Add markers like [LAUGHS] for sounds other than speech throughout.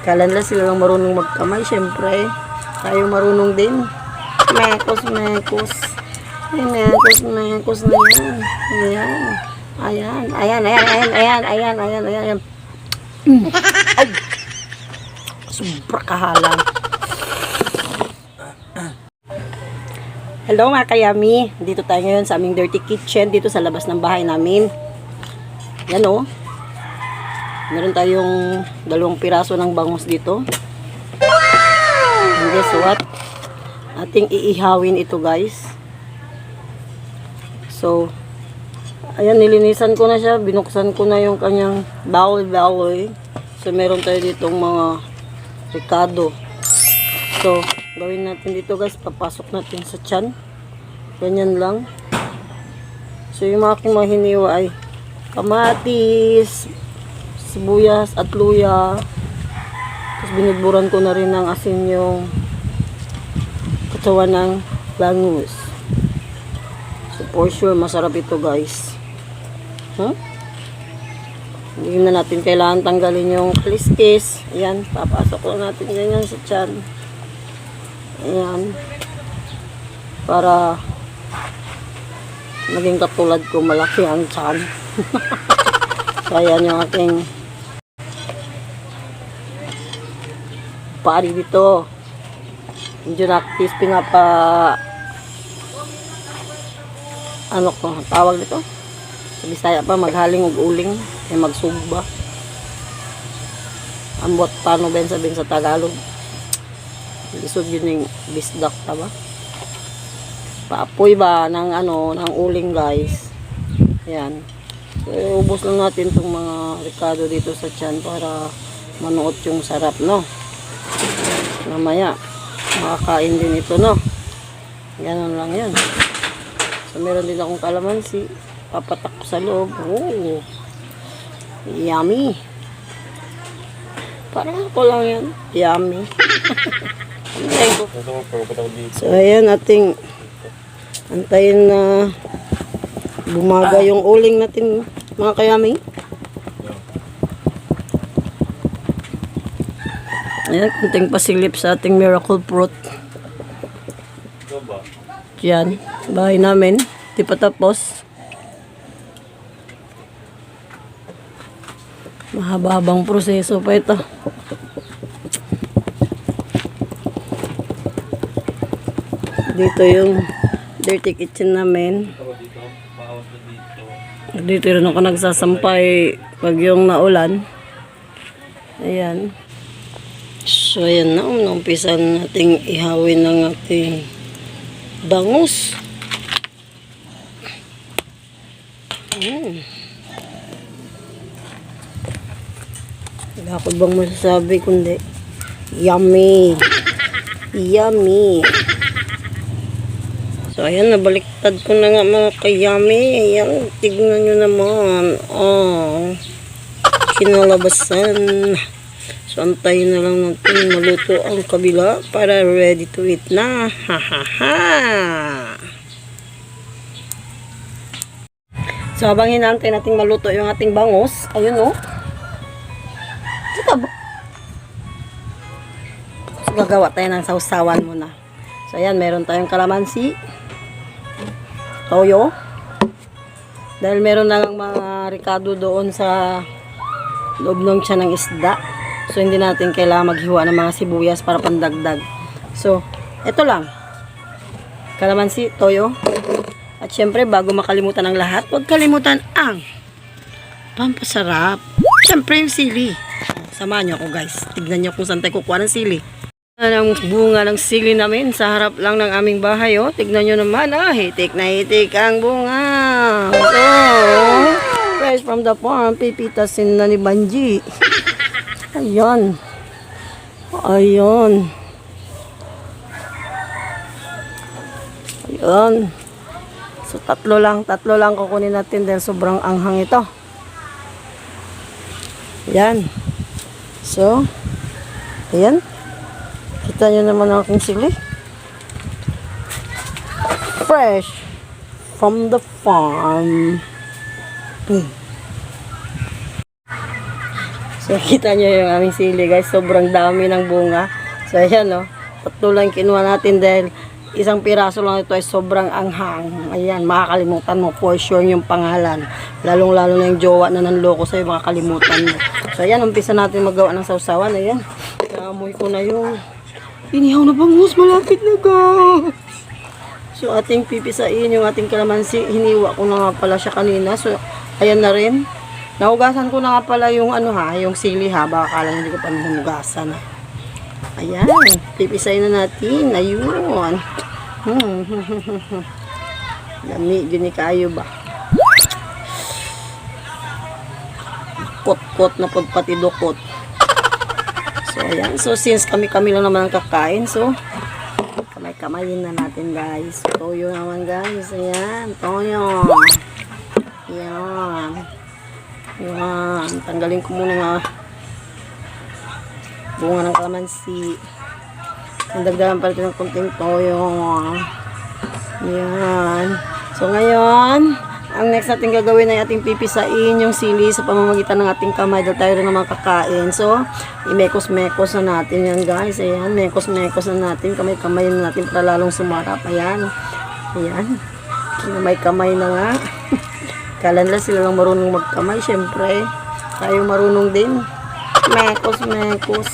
Kala nila sila lang marunong magkamay. Siyempre, tayo marunong din. Mekos, mekos. Ay, mekos, mekos na yan. Ayan. Ayan, ayan, ayan, ayan, ayan, ayan, ayan, ayan, ayan. Ay! Sobra kahalang. Hello mga kayami. Dito tayo ngayon sa aming dirty kitchen dito sa labas ng bahay namin. Yan o. Meron tayong dalawang piraso ng bangus dito. And guess what? Ating iihawin ito guys. So, ayan nilinisan ko na siya. Binuksan ko na yung kanyang bawal-bawal. So, meron tayo ditong mga ricado. So, gawin natin dito guys. Papasok natin sa tiyan. Ganyan lang. So, yung mga aking mga hiniwa ay kamatis, sibuyas at luya. Tapos binudburan ko na rin ng asin yung katawan ng bangus. So, for sure, masarap ito guys. Huh? Hindi na natin kailangan tanggalin yung kaliskis. Ayan, papasok lang natin ganyan sa tiyan. Ayan. Para maging katulad ko malaki ang tiyan. [LAUGHS] so, ayan yung aking pari dito. Medyo na-crispy nga pa ano ko, tawag dito? Sa Bisaya pa, maghaling og uling, ay magsugba. Ambot, paano ba yun sabihin sa Tagalog? Isod yun yung bisdak, taba? Paapoy ba ng ano, ng uling guys. Ayan. So, ubos lang natin itong mga ricado dito sa tiyan para manuot yung sarap, no? Mamaya, makakain din ito, no? Ganon lang yan. So, meron din akong kalamansi. Papatak ko sa loob. Oh, yummy. Parang ako lang yan. Yummy. [LAUGHS] So, ayan, ating antayin na bumaga yung uling natin, mga kayami. Ayan, kunting pasilip sa ating miracle fruit. Diyan, bahay namin. Di pa tapos. Mahaba-habang proseso pa ito. Dito yung dirty kitchen namin. Dito rin ako nagsasampay pag yung naulan. Ayan. So, ayan na. Umpisan nating ihawin ng ating bangus. Mm. Wala ko bang masasabi kundi yummy. Yummy. So, ayan, nabaliktad ko na nga mga kayami. Ayan, tignan nyo naman. Oh, kinalabasan. So, antayin na lang natin maluto ang kabila para ready to eat na. Ha, ha, ha. So, habang hinantay nating maluto yung ating bangus, ayun oh. Ito ba? So, gagawa tayo ng sausawan muna. So, ayan, meron tayong kalamansi, toyo, dahil meron na mga ricado doon sa loob ng tiyan ng isda. So, hindi natin kailangan maghiwa ng mga sibuyas para pandagdag. So, ito lang. Kalamansi, toyo. At syempre, bago makalimutan ang lahat, huwag kalimutan ang pampasarap. Syempre, yung sili. Samahan nyo ako, guys. Tignan nyo kung saan tayo kukuha ng sili. Ang bunga ng sili namin sa harap lang ng aming bahay, oh. Tignan nyo naman, ah. Hitik na hitik ang bunga. So, fresh from the farm, pipitasin na ni Banji. [LAUGHS] Ayan. Ayan. Ayan. So, tatlo lang. Tatlo lang kukunin natin dahil sobrang anghang ito. Ayan. So, ayan. Kita nyo naman ang aking sili. Fresh from the farm. Hmm. So, kita nyo yung aming sili, guys. Sobrang dami ng bunga. So, ayan, no. Tatlo lang kinuha natin dahil isang piraso lang ito ay sobrang anghang. Ayan, makakalimutan mo for sure yung pangalan. Lalong-lalo na yung jowa na nanloko sa'yo, makakalimutan mo. So, ayan, umpisa natin magawa ng sausawan. Ayan, naamoy ko na yung inihaw na bangus. Malapit na ka. So, ating pipisain yung ating kalamansi. Hiniwa ko na pala siya kanina. So, ayan na rin. Nahugasan ko na nga pala yung ano ha, yung sili ha. Baka kala hindi ko pa nahugasan. Ayan, pipisain na natin. Ayun. Hmm. [LAUGHS] Lami, yun ni kayo ba? Kot-kot na pagpati dukot. So, ayan. So, since kami-kami lang naman ang kakain, so, kamay-kamayin na natin, guys. Toyo naman, guys. Ayan, toyo. Ayan. Ayan. Tanggalin ko muna nga bunga ng kalamansi. Nandagdagan pa rin ng kunting toyo. Ayan. So, ngayon, ang next natin gagawin ay ating pipisain yung sili sa pamamagitan ng ating kamay dahil tayo rin naman kakain. So, imekos-mekos na natin yan guys. Ayan, mekos-mekos na natin. Kamay-kamay na natin para lalong sumarap. Ayan. Ayan. Kamay-kamay na nga. [LAUGHS] Kala nila sila lang marunong magkamay. Siyempre, tayo marunong din. Mekos-mekos.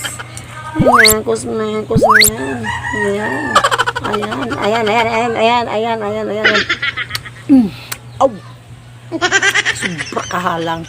Mekos-mekos na yan. Ayan. Ayan. Ayan, ayan, ayan, ayan, ayan, ayan, ayan. Mm. Aw! Sobra kahalang.